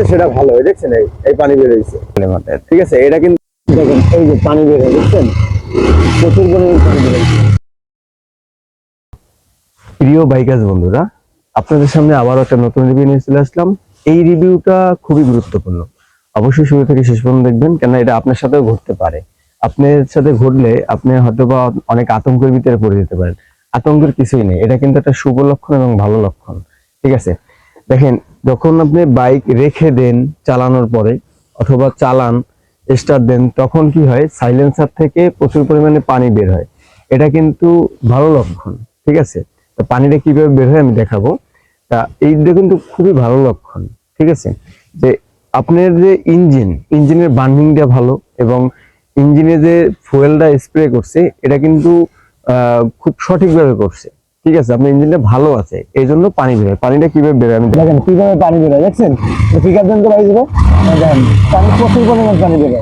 পানিটা সেটা ভালো হয়, দেখছেন এই এই পানি বের হয়েছে ঠিক আছে, এটা কিন্তু দেখেন, এই যে পানি বের হয়, দেখছেন? প্রচুর পরিমাণে পানি বের হয়েছে প্রিয় বাইকার্স বন্ধুরা, আপনাদের সামনে আবারও একটা নতুন রিভিউ নিয়ে চলে আসলাম। এই রিভিউটা খুবই গুরুত্বপূর্ণ। অবশ্যই শুরু থেকে শেষ পর্যন্ত দেখবেন কেন এটা আপনার সাথেও ঘটতে পারে। আপনার সাথে ঘটলে আপনি হয়তো বা অনেক আতঙ্কের ভিতরে পড়ে যেতে পারেন। আতঙ্কের কিছুই নেই, এটা কিন্তু একটা শুভ লক্ষণ এবং ভালো লক্ষণ। ঠিক আছে দেখেন, যখন আপনি বাইক রেখে দেন চালানোর পরে অথবা চালান স্টার্ট দেন, তখন কি হয়? সাইলেন্সার থেকে প্রচুর পরিমাণে পানি বের হয়। এটা কিন্তু ভালো লক্ষণ, ঠিক আছে? তো পানিটা কীভাবে বের হয় আমি দেখাবো। তা এইটা কিন্তু খুবই ভালো লক্ষণ, ঠিক আছে? যে আপনার যে ইঞ্জিন ইঞ্জিনের বার্নিংটা ভালো এবং ইঞ্জিনে যে ফুয়েলটা স্প্রে করছে, এটা কিন্তু খুব সঠিকভাবে করছে। ঠিক আছে আপনার ইঞ্জিনটা ভালো আছে এই জন্য পানি বেরোয়। পানিটা কীভাবে বের হয় আমি দেখেন কীভাবে পানি বেরোয় দেখছেন? দেখেন পানি প্রচুর পরিমাণে পানি বের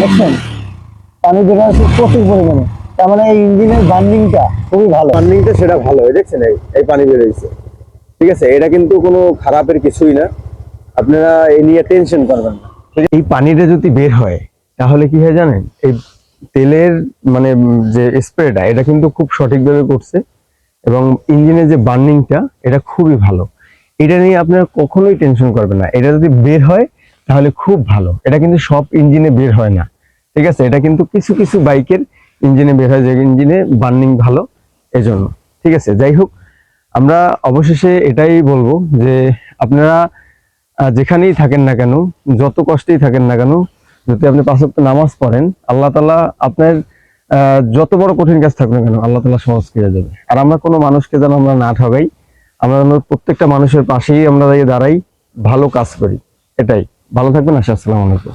দেখছেন? পানি বের হয় প্রচুর পরিমাণে। তার মানে এই ইঞ্জিনের বার্নিংটা খুবই ভালো। বার্নিংটা সেটা ভালো দেখছেন? এই এই পানি ঠিক আছে এটা কিন্তু কোনো খারাপের কিছুই না। আপনারা এই নিয়ে টেনশন করবেন না। এই পানিটা যদি বের হয় তাহলে কি হয় জানেন? এই তেলের মানে যে স্প্রেটা এটা কিন্তু খুব সঠিকভাবে করছে। এবং ইঞ্জিনের যে বার্নিংটা, এটা খুবই ভালো। এটা নিয়ে আপনারা কখনোই টেনশন করবেন না। এটা যদি বের হয়, তাহলে খুব ভালো। এটা কিন্তু সব ইঞ্জিনে বের হয় না। ঠিক আছে? এটা কিন্তু কিছু কিছু বাইকের ইঞ্জিনে বের হয়, যে ইঞ্জিনে বার্নিং ভালো এজন্য। ঠিক আছে? যাই হোক, আমরা অবশেষে এটাই বলব যে আপনারা যেখানেই থাকেন না কেন, যত কষ্টেই থাকেন না কেন, যদি আপনি পাঁচ নামাজ পড়েন, আল্লাহ তালা আপনার যত বড় কঠিন কাজ থাকবে কেন, আল্লাহ তালা সহজ করে যাবে আর আমরা কোনো মানুষকে যেন আমরা না ঠগাই, আমরা প্রত্যেকটা মানুষের পাশেই আমরা দাঁড়াই, ভালো কাজ করি। এটাই। ভালো থাকবেন, আসসালামু আলাইকুম।